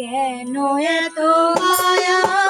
কেন এত মায়া?